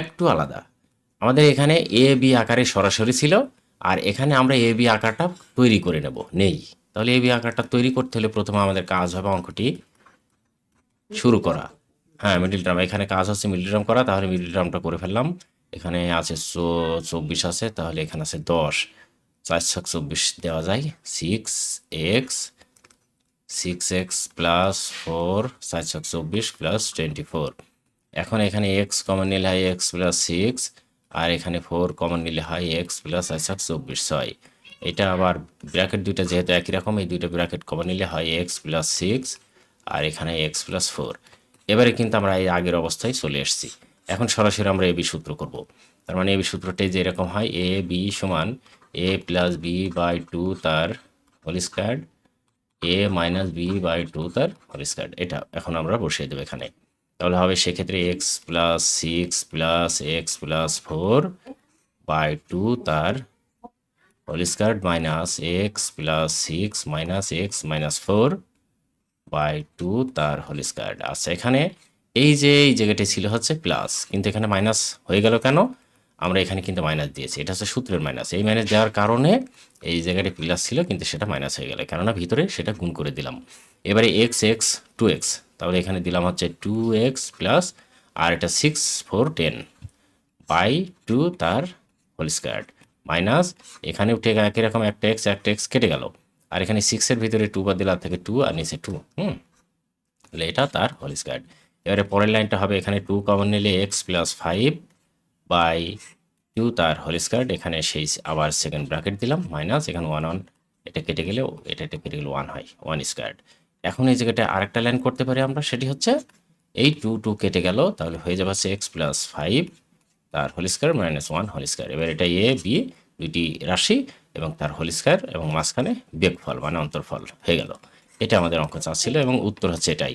একটু আলাদা। আমাদের এখানে এ বি আকারে সরাসরি ছিল, আর এখানে আমরা এ বি আকারটা তৈরি করে নেব। নেই। তাহলে এ বি আকারটা তৈরি করতে হলে প্রথমে আমাদের কাজ হবে অঙ্কটি শুরু করা। হ্যাঁ মিডিল টার্ম এখানে কাজ হচ্ছে মিডিল টার্ম করা, তাহলে মিডিল টার্মটা করে ফেললাম। এখানে আছে চব্বিশ আছে, তাহলে এখানে আছে দশ। চার ছক চব্বিশ দেওয়া যায়। Six X six X plus four চার ছক চব্বিশ প্লাস টোয়েন্টি ফোর এখন এখানে এক্স কমন নিলে হয় এক্স প্লাস সিক্স আর এখানে ফোর কমন নিলে হয় এক্স প্লাস ছক চব্বিশ ছয়। এটা আবার ব্র্যাকেট দুইটা যেহেতু একই রকম, এই দুইটা ব্র্যাকেট কমন নিলে হয় এক্স প্লাস সিক্স আর এখানে এক্স প্লাস ফোর এবারে কিন্তু আমরা এই আগের অবস্থায় চলে এসেছি। এখন সরাসরি আমরা এ বি সূত্র করব। তার মানে এ বি সূত্রটাই যে এরকম হয়, এ বি সমান A plus B by two তার whole square A minus B by two তার হোল স্কোয়ার এটা এখন আমরা বসিয়ে দেবো এখানে। তাহলে হবে সেক্ষেত্রে X plus six plus X plus four by two তার whole square minus X plus six minus X minus four by two তার হোল স্কোয়ার আচ্ছা এখানে এই যে, এই জায়গাটি ছিল হচ্ছে প্লাস কিন্তু এখানে মাইনাস হয়ে গেল কেন? আমরা এখানে কিন্তু মাইনাস দিয়েছি। এটা হচ্ছে সূত্রের মাইনাস এই মাইনাস দেওয়ার কারণে এই জায়গাটি প্লাস ছিল, কিন্তু সেটা মাইনাস হয়ে গেল। কেননা ভিতরে সেটা গুণ করে দিলাম। এবারে এক্স এক্স টু এক্স তাহলে এখানে দিলাম হচ্ছে টু এক্স প্লাস আর এটা six four ten by two তার হোল স্কোয়ার মাইনাস এখানেও ঠিক একই রকম একটা এক্স একটা এক্স কেটে গেল। আর এখানে সিক্সের ভিতরে টু বাদ দিলাম থেকে টু আর নিচে টু হুম? তাহলে এটা তার হোল স্কোয়ার এবারে পরের লাইনটা হবে এখানে টু কমন নিলে X plus five by two তার হোল স্কোয়ার এখানে সেই আবার সেকেন্ড ব্র্যাকেট দিলাম মাইনাস এখানে ওয়ান ওয়ান এটা কেটে এটা এটা কেটে গেলে ওয়ান হয় ওয়ান স্কোয়ার এখন এই জায়গাটা আরেকটা লাইন করতে পারি আমরা, সেটি হচ্ছে এই টু টু কেটে গেল, তাহলে হয়ে যাবে হচ্ছে এক্স প্লাস ফাইভ তার whole square minus one whole square এবার এটা এ বি দুইটি রাশি এবং তার হোল স্কোয়ার এবং মাঝখানে বেগফল মানে অন্তর্ফল হয়ে গেল। এটা আমাদের অঙ্ক চাচ্ছিল এবং উত্তর হচ্ছে এটাই।